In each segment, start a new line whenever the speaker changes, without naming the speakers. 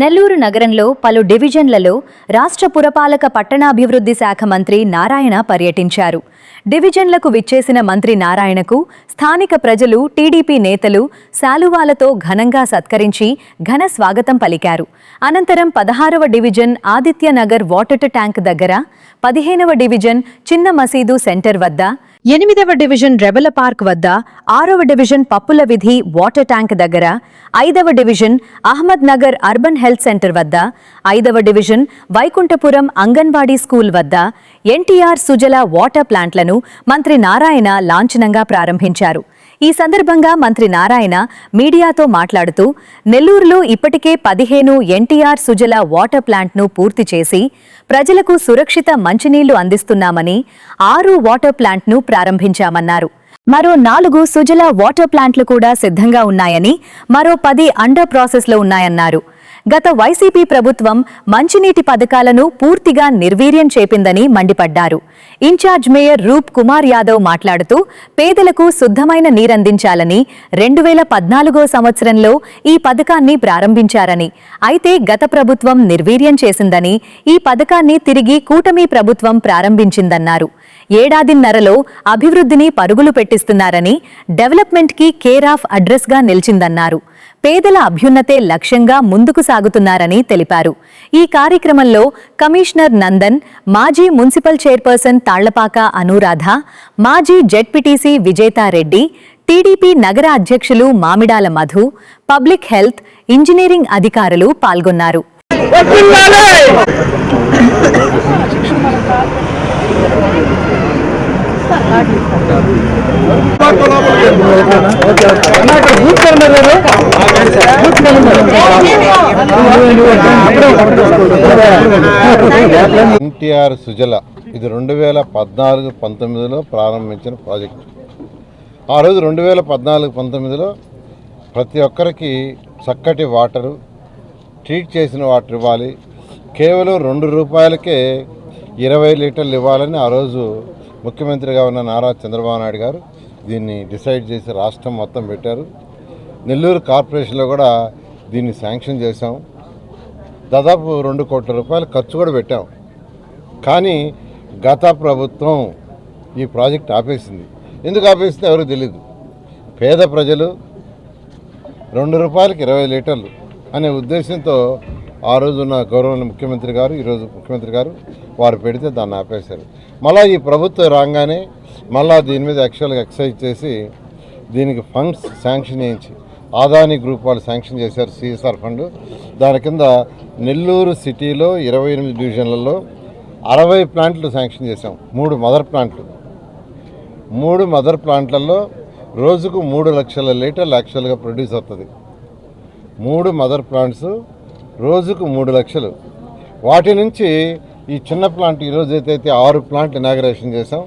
నెల్లూరు నగరంలో పలు డివిజన్లలో రాష్ట్ర పురపాలక పట్టణాభివృద్ధి శాఖ మంత్రి నారాయణ పర్యటించారు. డివిజన్లకు విచ్చేసిన మంత్రి నారాయణకు స్థానిక ప్రజలు టీడీపీ నేతలు శాలువాలతో ఘనంగా సత్కరించి ఘన స్వాగతం పలికారు. అనంతరం పదహారవ డివిజన్ ఆదిత్యనగర్ వాటర్ ట్యాంక్ దగ్గర పదిహేనవ డివిజన్ చిన్న మసీదు సెంటర్ వద్ద ఎనిమిదవ డివిజన్ రెబల పార్క్ వద్ద ఆరవ డివిజన్ పప్పుల విధి వాటర్ ట్యాంక్ దగ్గర ఐదవ division Ahmad Nagar urban health centre వద్ద ఐదవ డివిజన్ వైకుంఠపురం అంగన్వాడీ స్కూల్ వద్ద ఎన్టీఆర్ సుజల వాటర్ ప్లాంట్లను మంత్రి నారాయణ లాంఛనంగా ప్రారంభించారు. ఈ సందర్భంగా మంత్రి నారాయణ మీడియాతో మాట్లాడుతూ నెల్లూరులో ఇప్పటికే పదిహేను ఎన్టీఆర్ సుజల వాటర్ ప్లాంట్ను పూర్తి చేసి ప్రజలకు సురక్షిత మంచినీళ్ళు అందిస్తున్నామని ఆరు వాటర్ ప్లాంట్ను ప్రారంభించామన్నారు. మరో నాలుగు సుజల వాటర్ ప్లాంట్లు కూడా సిద్ధంగా ఉన్నాయని మరో పది అండర్ ప్రాసెస్లో ఉన్నాయన్నారు. గత వైసీపీ ప్రభుత్వం మంచినీటి పథకాలను పూర్తిగా నిర్వీర్యం చేపిందని మండిపడ్డారు. ఇన్ఛార్జ్ మేయర్ రూప్ కుమార్ యాదవ్ మాట్లాడుతూ పేదలకు శుద్ధమైన నీరందించాలని రెండు వేల పద్నాలుగో సంవత్సరంలో ఈ పథకాన్ని ప్రారంభించారని అయితే గత ప్రభుత్వం నిర్వీర్యం చేసిందని ఈ పథకాన్ని తిరిగి కూటమి ప్రభుత్వం ప్రారంభించిందన్నారు. ఏడాదిన్నరలో అభివృద్ధిని పరుగులు పెట్టిస్తున్నారని డెవలప్మెంట్కి కేర్ ఆఫ్ అడ్రస్గా నిలిచిందన్నారు. పేదల అభ్యున్నతే లక్ష్యంగా ముందుకు సాగుతున్నారని తెలిపారు. ఈ కార్యక్రమంలో కమిషనర్ నందన్ మాజీ మున్సిపల్ చైర్పర్సన్ తాళ్ళపాక అనురాధ మాజీ జెడ్పీటీసీ విజేతారెడ్డి టీడీపీ నగర అధ్యక్షులు Mamidala Madhu public health engineering అధికారులు పాల్గొన్నారు.
ఎన్టీఆర్ సుజల ఇది రెండు వేల పద్నాలుగు పంతొమ్మిదిలో ప్రారంభించిన ప్రాజెక్ట్. ఆ రోజు రెండు వేల పద్నాలుగు పంతొమ్మిదిలో ప్రతి ఒక్కరికి చక్కటి వాటరు ట్రీట్ చేసిన వాటర్ ఇవ్వాలి. కేవలం రెండు రూపాయలకే ఇరవై లీటర్లు ఇవ్వాలని ఆ రోజు ముఖ్యమంత్రిగా ఉన్న నారా చంద్రబాబు నాయుడు గారు దీన్ని డిసైడ్ చేసి రాష్ట్రం మొత్తం పెట్టారు. నెల్లూరు కార్పొరేషన్లో కూడా దీన్ని శాంక్షన్ చేశాం. దాదాపు రెండు కోట్ల రూపాయలు ఖర్చు కూడా పెట్టాం. కానీ గత ప్రభుత్వం ఈ ప్రాజెక్ట్ ఆపేసింది. ఎందుకు ఆపేసింది ఎవరికి తెలియదు పేద ప్రజలు రెండు రూపాయలకి ఇరవై లీటర్లు అనే ఉద్దేశంతో ఆ రోజున్న గౌరవ ముఖ్యమంత్రి గారు ఈరోజు ముఖ్యమంత్రి గారు వారు పెడితే దాన్ని ఆపేశారు. మళ్ళీ ఈ ప్రభుత్వం రాగానే మళ్ళా దీని మీద యాక్చువల్గా ఎక్సైజ్ చేసి దీనికి ఫండ్స్ శాంక్షన్ చేయించి ఆదాని గ్రూప్ వాళ్ళు శాంక్షన్ చేశారు సిఎస్ఆర్ ఫండ్ దాని కింద నెల్లూరు సిటీలో ఇరవై ఎనిమిది డివిజన్లలో అరవై ప్లాంట్లు శాంక్షన్ చేశాం. మూడు మదర్ ప్లాంట్లు మూడు మదర్ ప్లాంట్లలో రోజుకు మూడు లక్షల లీటర్లు యాక్చువల్గా ప్రొడ్యూస్ అవుతుంది. మూడు మదర్ ప్లాంట్స్ రోజుకు మూడు లక్షలు. వాటి నుంచి ఈ చిన్న ప్లాంట్ ఈరోజు ఏదైతే ఆరు ప్లాంట్ ఇనాగరేషన్ చేసాం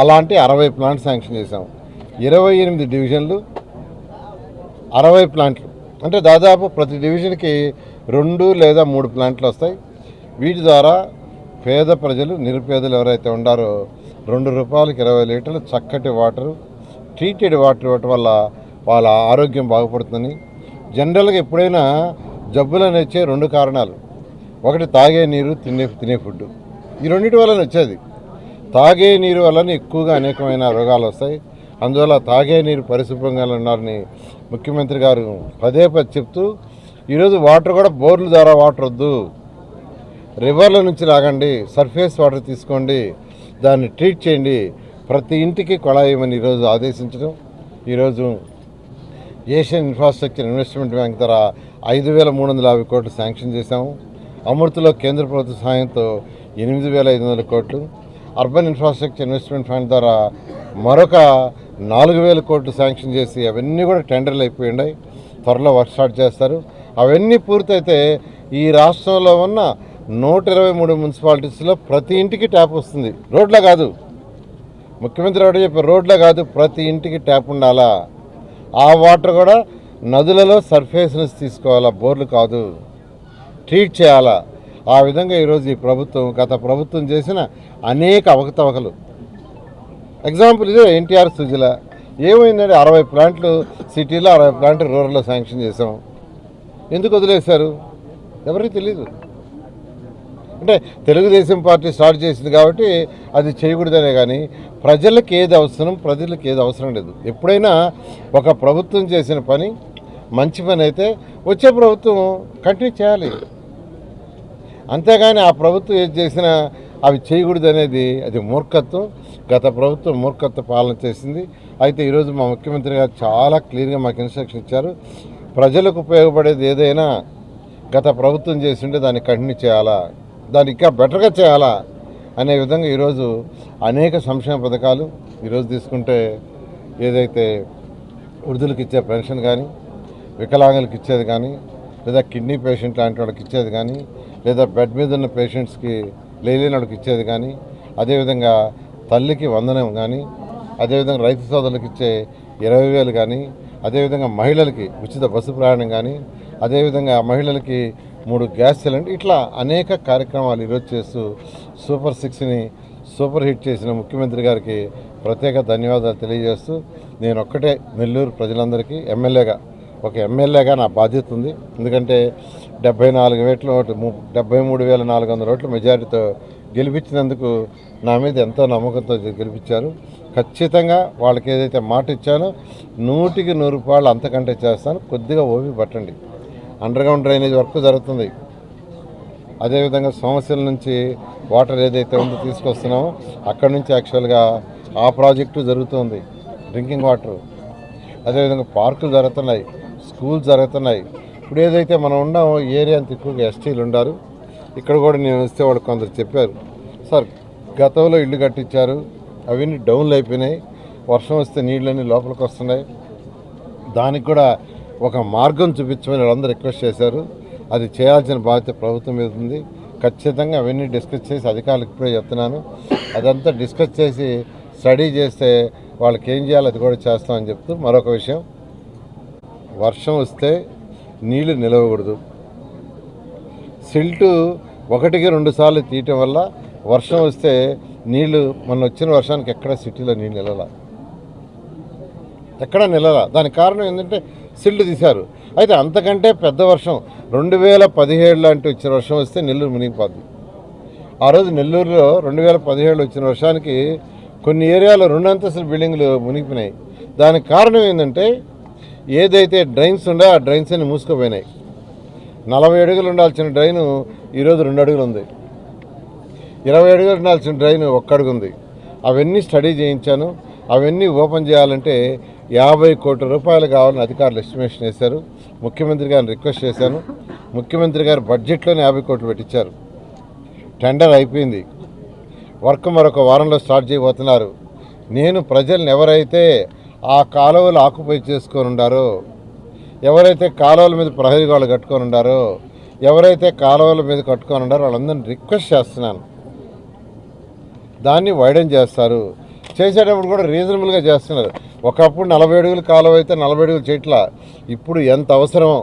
అలాంటి అరవై ప్లాంట్ శాంక్షన్ చేసాం ఇరవై ఎనిమిది డివిజన్లు అరవై ప్లాంట్లు. అంటే దాదాపు ప్రతి డివిజన్కి రెండు లేదా మూడు ప్లాంట్లు వస్తాయి. వీటి ద్వారా పేద ప్రజలు నిరుపేదలు ఎవరైతే ఉండారో రెండు రూపాయలకి ఇరవై లీటర్లు చక్కటి వాటరు ట్రీటెడ్ వాటర్ ఇవ్వటం వల్ల వాళ్ళ ఆరోగ్యం బాగుపడుతుంది జనరల్గా ఎప్పుడైనా జబ్బులు అనేచ్చే రెండు కారణాలు. ఒకటి తాగే నీరు తినే తినే ఫుడ్ ఈ రెండింటి వలన వచ్చేది. తాగే నీరు వలన ఎక్కువగా అనేకమైన రోగాలు వస్తాయి. అందువల్ల తాగే నీరు పరిశుభ్రంగా ఉన్నారని ముఖ్యమంత్రి గారు పదే పది చెప్తూ ఈరోజు వాటర్ కూడా బోర్ల ద్వారా వాటర్ వద్దు. రివర్ల నుంచి లాగండి సర్ఫేస్ వాటర్ తీసుకోండి దాన్ని ట్రీట్ చేయండి. ప్రతి ఇంటికి కొళాయమని ఈరోజు ఆదేశించడం. ఈరోజు ఏషియన్ ఇన్ఫ్రాస్ట్రక్చర్ ఇన్వెస్ట్మెంట్ బ్యాంక్ ద్వారా ఐదు వేల మూడు వందల యాభై కోట్లు శాంక్షన్ చేశాము. అమృతలో కేంద్ర ప్రభుత్వ సహాయంతో ఎనిమిది వేల ఐదు వందల కోట్లు అర్బన్ ఇన్ఫ్రాస్ట్రక్చర్ ఇన్వెస్ట్మెంట్ ఫండ్ ద్వారా మరొక నాలుగు వేల కోట్లు శాంక్షన్ చేసి అవన్నీ కూడా టెండర్లు అయిపోయినాయి త్వరలో వర్క్ స్టార్ట్ చేస్తారు. అవన్నీ పూర్తయితే ఈ రాష్ట్రంలో ఉన్న నూట ఇరవై మూడు మున్సిపాలిటీస్లో ప్రతి ఇంటికి ట్యాప్ వస్తుంది. రోడ్లో కాదు. ముఖ్యమంత్రి ఒకటి చెప్పారు రోడ్లో కాదు ప్రతి ఇంటికి ట్యాప్ ఉండాలా? ఆ వాటర్ కూడా నదులలో సర్ఫేస్ తీసుకోవాలా? బోర్లు కాదు. ట్రీట్ చేయాలా? ఆ విధంగా ఈరోజు ఈ ప్రభుత్వం గత ప్రభుత్వం చేసిన అనేక అవకతవకలు. ఎగ్జాంపుల్ ఇదే ఎన్టీఆర్ సుజల. ఏమైందంటే అరవై ప్లాంట్లు సిటీలో అరవై ప్లాంట్లు రూరల్లో శాంక్షన్ చేసాం ఎందుకు వదిలేశారు? ఎవరికి తెలీదు. అంటే తెలుగుదేశం పార్టీ స్టార్ట్ చేసింది కాబట్టి అది చేయకూడదనే కానీ ప్రజలకు ఏది అవసరం ప్రజలకు ఏది అవసరం లేదు. ఎప్పుడైనా ఒక ప్రభుత్వం చేసిన పని మంచి పని అయితే వచ్చే ప్రభుత్వం కంటిన్యూ చేయాలి. అంతేగాని ఆ ప్రభుత్వం ఏది చేసినా అవి చేయకూడదు అనేది అది మూర్ఖత్వం. గత ప్రభుత్వం మూర్ఖత్వ పాలన చేసింది. అయితే ఈరోజు మా ముఖ్యమంత్రి గారు చాలా క్లియర్గా మాకు ఇన్స్ట్రక్షన్ ఇచ్చారు. ప్రజలకు ఉపయోగపడేది ఏదైనా గత ప్రభుత్వం చేసింటే దాన్ని కంటిన్యూ చేయాలా? దాన్ని ఇంకా బెటర్గా చేయాలా? అనే విధంగా ఈరోజు అనేక సంక్షేమ పథకాలు ఈరోజు తీసుకుంటే ఏదైతే వృద్ధులకు ఇచ్చే పెన్షన్ కానీ వికలాంగులకు ఇచ్చేది కానీ లేదా కిడ్నీ పేషెంట్ లాంటి వాళ్ళకి ఇచ్చేది కానీ లేదా బెడ్ మీద ఉన్న పేషెంట్స్కి లేలేని వాళ్ళకి ఇచ్చేది కానీ అదేవిధంగా తల్లికి వందనం కానీ అదేవిధంగా రైతు సోదరులకు ఇచ్చే ఇరవై వేలు కానీ అదేవిధంగా మహిళలకి ఉచిత బస్సు ప్రయాణం కానీ అదేవిధంగా మహిళలకి మూడు గ్యాస్ సిలిండర్ ఇట్లా అనేక కార్యక్రమాలు ఈరోజు చేస్తూ సూపర్ సిక్స్ని సూపర్ హిట్ చేసిన ముఖ్యమంత్రి గారికి ప్రత్యేక ధన్యవాదాలు తెలియజేస్తూ నేను ఒక్కటే నెల్లూరు ప్రజలందరికీ ఎమ్మెల్యేగా ఒక ఎమ్మెల్యేగా నా బాధ్యత ఉంది. ఎందుకంటే డెబ్బై నాలుగు వేట్లు ఓట్లు డెబ్బై మూడు వేల నాలుగు వందల ఓట్లు మెజారిటీతో గెలిపించినందుకు నా మీద ఎంతో నమ్మకంతో గెలిపించారు. ఖచ్చితంగా వాళ్ళకి ఏదైతే మాట ఇచ్చానో నూటికి నూరు రూపాయలు అంతకంటే చేస్తాను. కొద్దిగా ఓపి పట్టండి. అండర్గ్రౌండ్ డ్రైనేజ్ వర్క్ జరుగుతుంది. అదేవిధంగా సమస్యల నుంచి వాటర్ ఏదైతే ఉందో తీసుకొస్తున్నామో అక్కడి నుంచి యాక్చువల్గా ఆ ప్రాజెక్టు జరుగుతుంది. Drinking water. అదేవిధంగా పార్కులు జరుగుతున్నాయి. స్కూల్ జరుగుతున్నాయి. ఇప్పుడు ఏదైతే మనం ఉన్నామో ఏరియా అంత ఎక్కువగా ఎస్టీలు ఉండారు. ఇక్కడ కూడా నేను వస్తే వాళ్ళు కొందరు చెప్పారు సార్ గతంలో ఇల్లు కట్టించారు అవన్నీ డౌన్లు అయిపోయినాయి. వర్షం వస్తే నీళ్ళన్నీ లోపలికి వస్తున్నాయి. దానికి కూడా ఒక మార్గం చూపించమని వాళ్ళందరూ రిక్వెస్ట్ చేశారు. అది చేయాల్సిన బాధ్యత ప్రభుత్వం మీద ఉంది. ఖచ్చితంగా అవన్నీ డిస్కస్ చేసి అధికారులకు ఇప్పుడే చెప్తున్నాను. అదంతా డిస్కస్ చేసి స్టడీ చేస్తే వాళ్ళకి ఏం చేయాలో అది కూడా చేస్తామని చెప్తూ మరొక విషయం. వర్షం వస్తే నీళ్ళు నిలవకూడదు. సిల్టు ఒకటికి రెండు సార్లు తీయటం వల్ల వర్షం వస్తే నీళ్ళు మొన్న వచ్చిన వర్షానికి ఎక్కడ సిటీలో నీళ్ళు నిలవలా? ఎక్కడ నిలల దానికి కారణం ఏంటంటే సిల్డ్ తీశారు. అయితే అంతకంటే పెద్ద వర్షం రెండు వేల పదిహేడు లాంటి వచ్చిన వర్షం వస్తే నెల్లూరు మునిగిపోద్ది. ఆ రోజు నెల్లూరులో రెండు వేల పదిహేడులో వచ్చిన వర్షానికి కొన్ని ఏరియాలో రెండు అంతస్తుల బిల్డింగ్లు మునిగిపోయినాయి. దానికి కారణం ఏంటంటే ఏదైతే డ్రైన్స్ ఉండే ఆ డ్రైన్స్ అన్ని మూసుకుపోయినాయి. నలభై అడుగులు ఉండాల్సిన డ్రైను ఈరోజు రెండు అడుగులు ఉంది. ఇరవై అడుగులు ఉండాల్సిన డ్రైన్ ఒక్క అడుగు ఉంది. అవన్నీ స్టడీ చేయించాను. అవన్నీ ఓపెన్ చేయాలంటే యాభై కోట్ల రూపాయలు కావాలని అధికారులు ఎస్టిమేషన్ వేశారు ముఖ్యమంత్రి గారిని రిక్వెస్ట్ చేశాను. ముఖ్యమంత్రి గారు బడ్జెట్లోనే యాభై కోట్లు పెట్టించారు టెండర్ అయిపోయింది. వర్క్ మరొక వారంలో స్టార్ట్ చేయబోతున్నారు. నేను ప్రజల్ని ఎవరైతే ఆ కాలువలు ఆకుపై చేసుకొని ఉండారో ఎవరైతే కాలువల మీద ప్రహరీ వాళ్ళు కట్టుకొని ఉండారో ఎవరైతే కాలువల మీద కట్టుకొని ఉండారో వాళ్ళందరినీ రిక్వెస్ట్ చేస్తున్నాను. దాన్ని వైడెన్ చేస్తారు. చేసేటప్పుడు కూడా రీజనబుల్గా చేస్తున్నారు. ఒకప్పుడు నలభై అడుగులు కాలువ అయితే నలభై అడుగులు చేయట్లా ఇప్పుడు ఎంత అవసరం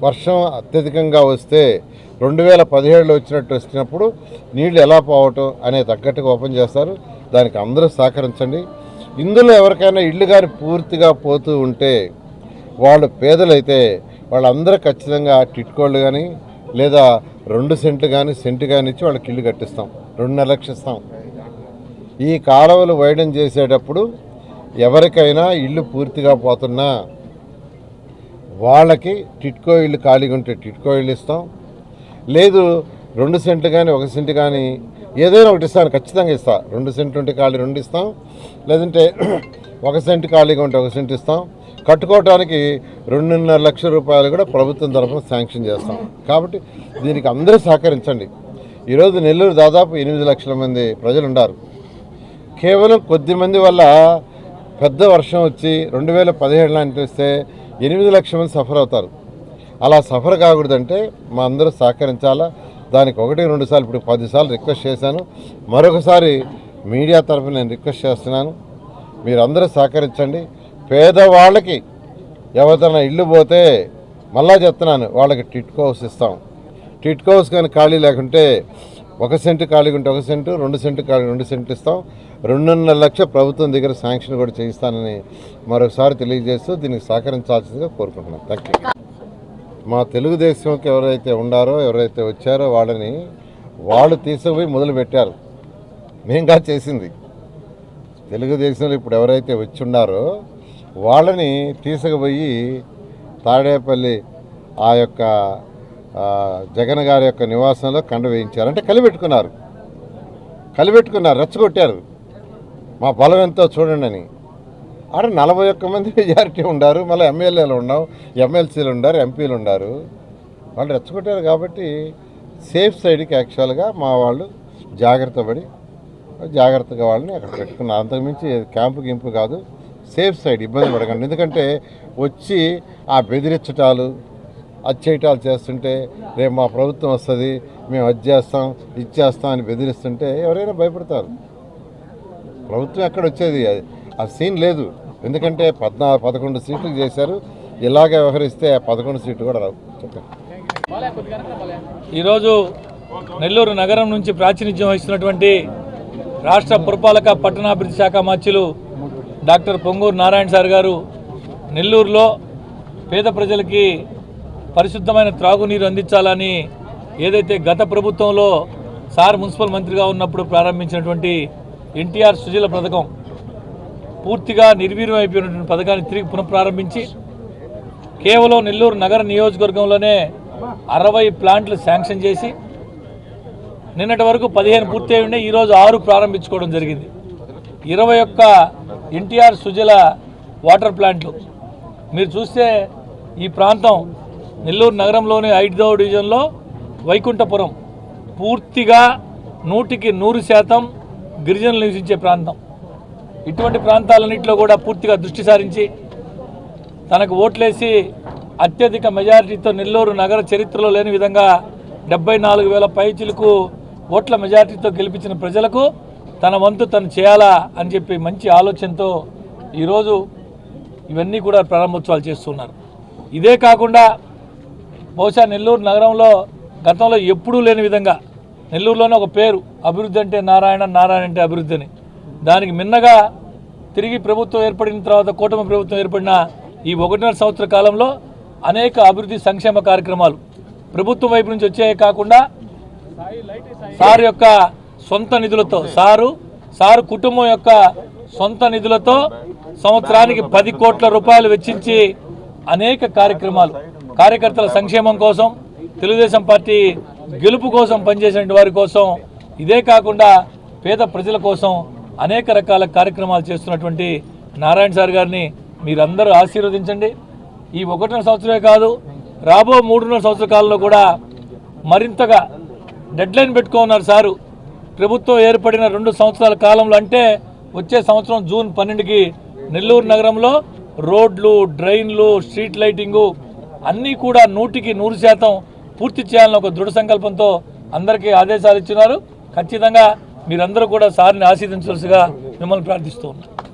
వర్షం అత్యధికంగా వస్తే రెండు వేల పదిహేడులో వచ్చినట్టు వచ్చినప్పుడు నీళ్ళు ఎలా పోవటం అనే తగ్గట్టుగా ఓపెన్ చేస్తారు. దానికి అందరూ సహకరించండి. ఇందులో ఎవరికైనా ఇల్లు కానీ పూర్తిగా పోతూ ఉంటే వాళ్ళు పేదలైతే వాళ్ళందరూ ఖచ్చితంగా టిట్కోళ్ళు కానీ లేదా రెండు సెంట్లు కానీ సెంటు కానీ ఇచ్చి వాళ్ళకి ఇల్లు కట్టిస్తాం. రెండున్నర లక్షలు ఈ కాలువలు వైడన్ చేసేటప్పుడు ఎవరికైనా ఇల్లు పూర్తిగా పోతున్నా వాళ్ళకి టిట్కో ఇల్లు ఖాళీగా ఉంటే టిట్కో ఇల్లు ఇస్తాం. లేదు రెండు సెంట్లు కానీ ఒక సెంటు కానీ ఏదైనా ఒకటి ఇస్తాను ఖచ్చితంగా ఇస్తా. రెండు సెంట్లు ఉంటే ఖాళీ రెండు ఇస్తాం లేదంటే ఒక సెంటు ఖాళీగా ఉంటే ఒక సెంటు ఇస్తాం. కట్టుకోవడానికి రెండున్నర లక్షల రూపాయలు కూడా ప్రభుత్వం తరఫున శాంక్షన్ చేస్తాం. కాబట్టి దీనికి అందరూ సహకరించండి. ఈరోజు నెల్లూరు దాదాపు ఎనిమిది లక్షల మంది ప్రజలు ఉన్నారు కేవలం కొద్ది మంది వల్ల పెద్ద వర్షం వచ్చి రెండు వేల పదిహేడు లాంటి వస్తే ఎనిమిది లక్షల మంది సఫర్ అవుతారు. అలా సఫర్ కాకూడదంటే మా అందరూ సహకరించాలా? దానికి ఒకటి రెండు సార్లు ఇప్పుడు పదిసార్లు రిక్వెస్ట్ చేశాను. మరొకసారి మీడియా తరఫున నేను రిక్వెస్ట్ చేస్తున్నాను. మీరందరూ సహకరించండి. పేదవాళ్ళకి ఎవరిదైనా ఇల్లు పోతే మళ్ళా చెప్తున్నాను వాళ్ళకి టిట్కో హౌస్ ఇస్తాం. టిట్కో హౌస్ కానీ ఖాళీ లేకుంటే ఒక సెంటు ఖాళీగా ఉంటే ఒక సెంటు రెండు సెంటు ఖాళీ రెండు సెంట్లు ఇస్తాం. రెండున్నర లక్ష ప్రభుత్వం దగ్గర శాంక్షన్ కూడా చేయిస్తానని మరొకసారి తెలియజేస్తూ దీనికి సహకరించాల్సిందిగా కోరుకుంటున్నాను. థ్యాంక్ యూ మా తెలుగుదేశంకి ఎవరైతే ఉండారో ఎవరైతే వచ్చారో వాళ్ళని వాళ్ళు తీసుకుపోయి మొదలుపెట్టారు మేంగా చేసింది. తెలుగుదేశంలో ఇప్పుడు ఎవరైతే వచ్చి ఉన్నారో వాళ్ళని తీసుకుపోయి తాడేపల్లి ఆ యొక్క జగన్ గారి యొక్క నివాసంలో కండ వేయించారు. అంటే కలిపెట్టుకున్నారు. కలిపెట్టుకున్నారు రెచ్చగొట్టారు. మా బలం ఎంతో చూడండి అని. ఆడ నలభై ఒక్క మంది మెజారిటీ ఉండారు మళ్ళీ ఎమ్మెల్యేలు ఉన్నాం ఎమ్మెల్సీలు ఉండారు ఎంపీలు ఉండారు. వాళ్ళు రెచ్చగొట్టారు కాబట్టి సేఫ్ సైడ్కి యాక్చువల్గా మా వాళ్ళు జాగ్రత్త పడి జాగ్రత్తగా వాళ్ళని అక్కడ పెట్టుకున్నారు. అంతకుమించి క్యాంపు గింపు కాదు సేఫ్ సైడ్ ఇబ్బంది పడకండి. ఎందుకంటే వచ్చి ఆ బెదిరించటాలు అచ్చేయటాలు చేస్తుంటే రేపు మా ప్రభుత్వం వస్తుంది మేము అది చేస్తాం ఇచ్చేస్తాం అని బెదిరిస్తుంటే ఎవరైనా భయపడతారు. ప్రభుత్వం ఎక్కడ వచ్చేది? అది- ఆ సీన్ లేదు. ఎందుకంటే పద్నా పదకొండు సీట్లు చేశారు. ఇలాగే వ్యవహరిస్తే ఆ పదకొండు సీట్లు కూడా రావు.
ఈరోజు నెల్లూరు నగరం నుంచి ప్రాతినిధ్యం వహిస్తున్నటువంటి రాష్ట్ర పురపాలక పట్టణాభివృద్ధి శాఖ మార్చులు డాక్టర్ పొంగూరు నారాయణ సార్ గారు నెల్లూరులో పేద ప్రజలకి పరిశుద్ధమైన త్రాగునీరు అందించాలని ఏదైతే గత ప్రభుత్వంలో సార్ మున్సిపల్ మంత్రిగా ఉన్నప్పుడు ప్రారంభించినటువంటి ఎన్టీఆర్ సుజల పథకం పూర్తిగా నిర్వీర్యం అయిపోయినటువంటి పథకాన్ని తిరిగి పునఃప్రారంభించి కేవలం నెల్లూరు నగర నియోజకవర్గంలోనే అరవై ప్లాంట్లు శాంక్షన్ చేసి నిన్నటి వరకు పదిహేను పూర్తి అయి ఉండే ఈరోజు ఆరు ప్రారంభించుకోవడం జరిగింది. ఇరవై ఒక్క ఎన్టీఆర్ సుజల వాటర్ ప్లాంట్లు. మీరు చూస్తే ఈ ప్రాంతం నెల్లూరు నగరంలోని ఐదో డివిజన్లో వైకుంఠపురం పూర్తిగా నూటికి నూరు శాతం గిరిజనులు నివసించే ప్రాంతం. ఇటువంటి ప్రాంతాలన్నింటిలో కూడా పూర్తిగా దృష్టి సారించి తనకు ఓట్లేసి అత్యధిక మెజారిటీతో నెల్లూరు నగర చరిత్రలో లేని విధంగా డెబ్బై నాలుగు వేల పైచిలకు ఓట్ల మెజారిటీతో గెలిపించిన ప్రజలకు తన వంతు తను చేయాలా అని చెప్పి మంచి ఆలోచనతో ఈరోజు ఇవన్నీ కూడా ప్రారంభోత్సవాలు చేస్తున్నారు. ఇదే కాకుండా బహుశా నెల్లూరు నగరంలో గతంలో ఎప్పుడూ లేని విధంగా నెల్లూరులోనే ఒక పేరు అభివృద్ధి అంటే నారాయణ నారాయణ అంటే అభివృద్ధి అని. దానికి మిన్నగా తిరిగి ప్రభుత్వం ఏర్పడిన తర్వాత కూటమి ప్రభుత్వం ఏర్పడిన ఈ ఒకటిన్నర సంవత్సర కాలంలో అనేక అభివృద్ధి సంక్షేమ కార్యక్రమాలు ప్రభుత్వం వైపు నుంచి వచ్చే కాకుండా సార్ యొక్క సొంత నిధులతో సారు సారు కుటుంబం యొక్క సొంత నిధులతో సంవత్సరానికి పది కోట్ల రూపాయలు వెచ్చించి అనేక కార్యక్రమాలు. కార్యకర్తల సంక్షేమం కోసం తెలుగుదేశం పార్టీ గెలుపు కోసం పనిచేసిన వారి కోసం ఇదే కాకుండా పేద ప్రజల కోసం అనేక రకాల కార్యక్రమాలు చేస్తున్నటువంటి నారాయణ సార్ గారిని మీరందరూ ఆశీర్వదించండి. ఈ ఒకటిన్నర సంవత్సరమే కాదు రాబో మూడున్నర సంవత్సర కాలంలో కూడా మరింతగా డెడ్లైన్ పెట్టుకున్నారు సారు. ప్రభుత్వం ఏర్పడిన రెండు సంవత్సరాల కాలంలో అంటే వచ్చే సంవత్సరం జూన్ పన్నెండుకి నెల్లూరు నగరంలో రోడ్లు డ్రైన్లు స్ట్రీట్ లైటింగు అన్నీ కూడా నూటికి నూరు శాతం పూర్తి చేయాలని ఒక దృఢ సంకల్పంతో అందరికీ ఆదేశాలు ఇచ్చినారు ఖచ్చితంగా మీరందరూ కూడా సార్ని ఆశీర్దించవలసిగా మిమ్మల్ని ప్రార్థిస్తూ ఉన్నాను